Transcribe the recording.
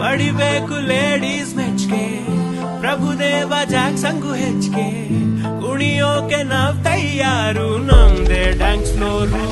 ಪಡಿಬೇಕು ಲೇಡೀಸ್ ಮೆಚ್ಗೆ ಪ್ರಭುದೇವ ಜಾಕ್ಸಂಗು ಹೆಚ್ಚಿಗೆ ಕುಣಿಯೋಕೆ ನಾವ್ ತಯ್ಯಾರು ನಮ್ದೇ ಡ್ಯಾನ್ಸ್ ಫ್ಲೋರು